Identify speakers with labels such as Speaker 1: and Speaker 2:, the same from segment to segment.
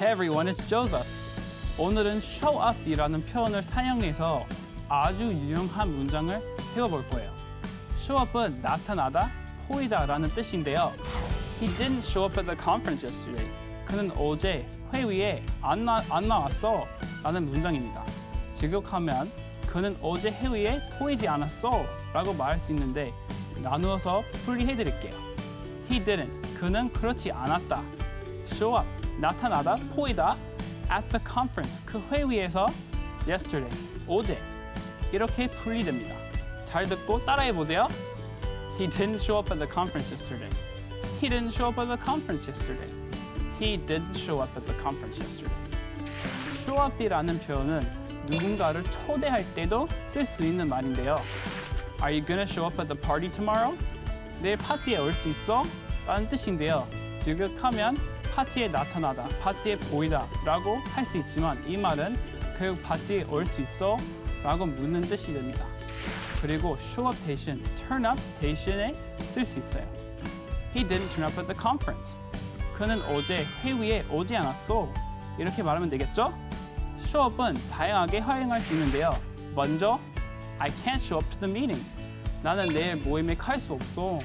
Speaker 1: Hey everyone, it's Joseph. 오늘은 show up이라는 표현을 사용해서 아주 유용한 문장을 배워볼 거예요. show up은 나타나다, 보이다라는 뜻인데요. He didn't show up at the conference yesterday. 그는 어제 회의에 안, 나, 안 나왔어 라는 문장입니다. 직역하면 그는 어제 회의에 보이지 않았어 라고 말할 수 있는데 나누어서 풀이해 드릴게요. He didn't. 그는 그렇지 않았다. Show up. 나타나다, 보이다. At the conference. 그 회의에서 yesterday. 어제. 이렇게 풀이됩니다. 잘 듣고 따라해 보세요. He didn't show up at the conference yesterday. He didn't show up at the conference yesterday. He didn't show up at the conference yesterday. show up이라는 표현은 누군가를 초대할 때도 쓸 수 있는 말인데요. Are you gonna show up at the party tomorrow? 내일 파티에 올 수 있어? 라는 뜻인데요. 지극하면 파티에 나타나다, 파티에 보이다 라고 할 수 있지만 이 말은 교육 파티에 올 수 있어? 라고 묻는 뜻이 됩니다. 그리고 show up 대신 turn up 대신에 쓸 수 있어요. He didn't turn up at the conference. 그는 어제 회의에 오지 않았어. 이렇게 말하면 되겠죠? show up은 다양하게 활용할 수 있는데요. 먼저 I can't show up to the meeting. 나는 내일 모임에 갈 수 없어.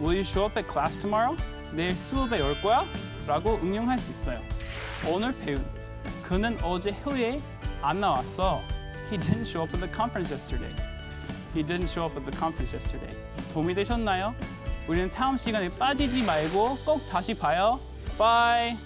Speaker 1: Will you show up at class tomorrow? 내일 수업에 올 거야? 라고 응용할 수 있어요. 오늘 배운 그는 어제 회의에 안 나왔어. He didn't show up at the conference yesterday. He didn't show up at the conference yesterday. 도움이 되셨나요? 우리는 다음 시간에 빠지지 말고 꼭 다시 봐요. Bye.